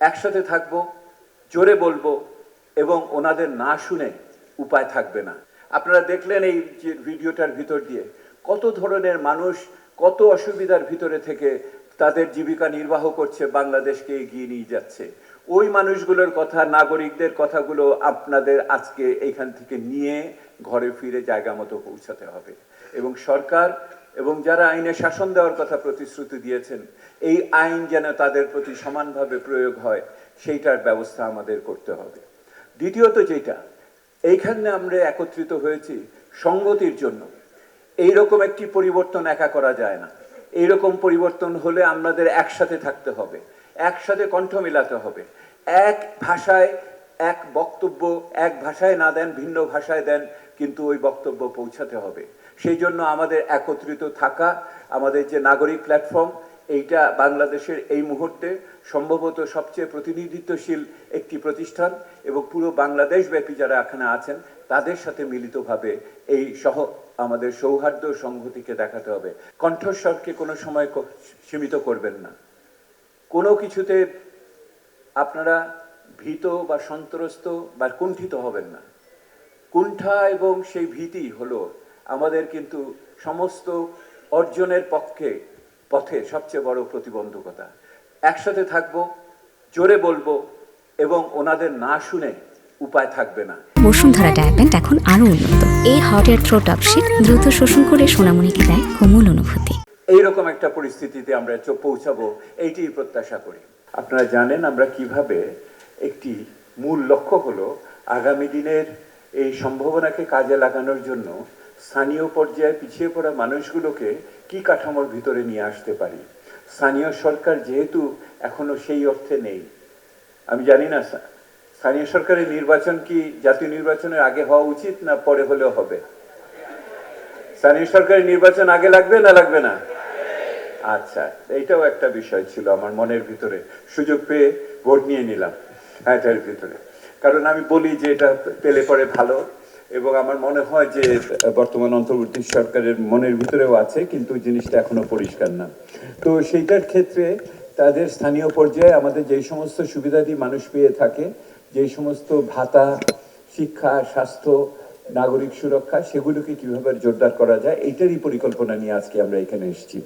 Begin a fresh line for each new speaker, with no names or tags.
একসাথে থাকব, জোরে বলব এবং ওনাদের না শুনে উপায় থাকবে না। আপনারা দেখলেন এই যে ভিডিওটার ভিতর দিয়ে কত ধরনের মানুষ কত অসুবিধার ভিতরে থেকে তাদের জীবিকা নির্বাহ করছে, বাংলাদেশকে এগিয়ে নিয়ে যাচ্ছে। ওই মানুষগুলোর কথা, নাগরিকদের কথাগুলো আপনাদের আজকে এইখান থেকে নিয়ে ঘরে ফিরে জায়গা মতো পৌঁছাতে হবে। এবং সরকার এবং যারা আইনে শাসন দেওয়ার কথা প্রতিশ্রুতি দিয়েছেন, এই আইন যেন তাদের প্রতি সমানভাবে প্রয়োগ হয়, সেইটার ব্যবস্থা আমাদের করতে হবে। দ্বিতীয়ত যেটা, এইখানে আমরা একত্রিত হয়েছি সংগতির জন্য। এইরকম একটি পরিবর্তন একা করা যায় না। এইরকম পরিবর্তন হলে আমাদের একসাথে থাকতে হবে, একসাথে কণ্ঠ মেলাতে হবে। এক ভাষায় এক বক্তব্য এক ভাষায় না দেন, ভিন্ন ভাষায় দেন, কিন্তু ওই বক্তব্য পৌঁছাতে হবে। সেই জন্য আমাদের একত্রিত থাকা, আমাদের যে নাগরিক প্ল্যাটফর্ম, এইটা বাংলাদেশের এই মুহূর্তে সম্ভবত সবচেয়ে প্রতিনিধিত্বশীল একটি প্রতিষ্ঠান এবং পুরো বাংলাদেশ ব্যাপী যারা এখানে আছেন, তাদের সাথে মিলিতভাবে এই সহ, আমাদের সৌহার্দ্য সংহতিকে দেখাতে হবে। কণ্ঠস্বরকে কোনো সময় সীমিত করবেন না। কোনো কিছুতে আপনারা ভীত বা সন্ত্রস্ত বা কুণ্ঠিত হবেন না। কুণ্ঠা এবং সেই ভীতি হলো আমাদের কিন্তু সমস্ত অর্জনের পক্ষে পথে সবচেয়ে বড় প্রতিবন্ধকতা। একসাথে থাকব জোরে বলব এবং ওনাদের না শুনে উপায় থাকবে না।
বসুন্ধরা ডায়াপেন্ট এখন আরও উন্নত। এই হট এয়ার থ্রো টপশিট দ্রুত শোষণ করে সোনামণিকে দেয় কোমল অনুভূতি।
এইরকম একটা পরিস্থিতিতে আমরা পৌঁছাবো এইটি প্রত্যাশা করি। আপনারা জানেন আমরা কীভাবে একটি মূল লক্ষ্য হলো আগামী দিনের এই সম্ভাবনাকে কাজে লাগানোর জন্য স্থানীয় পর্যায়ে পিছিয়ে পড়া মানুষগুলোকে কি কাঠামোর ভিতরে নিয়ে আসতে পারি? স্থানীয় সরকার যেহেতু এখনও সেই অর্থে নেই। আমি জানি না স্থানীয় সরকারের নির্বাচন কি জাতীয় নির্বাচনের আগে হওয়া উচিত না পরে হলেও হবে? স্থানীয় সরকারের নির্বাচন আগে লাগবে না লাগবে না? আচ্ছা এইটাও একটা বিষয় ছিল আমার মনের ভিতরে। সুযোগ পেয়ে ভোট নিয়ে নিলাম। এটার ভিতরে। কারণ আমি বলি যে এটা পেলে পরে ভালো, এবং আমার মনে হয় যে বর্তমান অন্তর্বর্তী সরকারের মনের ভিতরেও আছে, কিন্তু জিনিসটা এখনও পরিষ্কার না। তো সেইটার ক্ষেত্রে তাদের স্থানীয় পর্যায়ে আমাদের যেই সমস্ত সুবিধাদি মানুষ পেয়ে থাকে, যেই সমস্ত ভাতা, শিক্ষা, স্বাস্থ্য, নাগরিক সুরক্ষা, সেগুলোকে কীভাবে জোরদার করা যায়, এইটারই পরিকল্পনা নিয়ে আজকে আমরা এখানে এসেছি।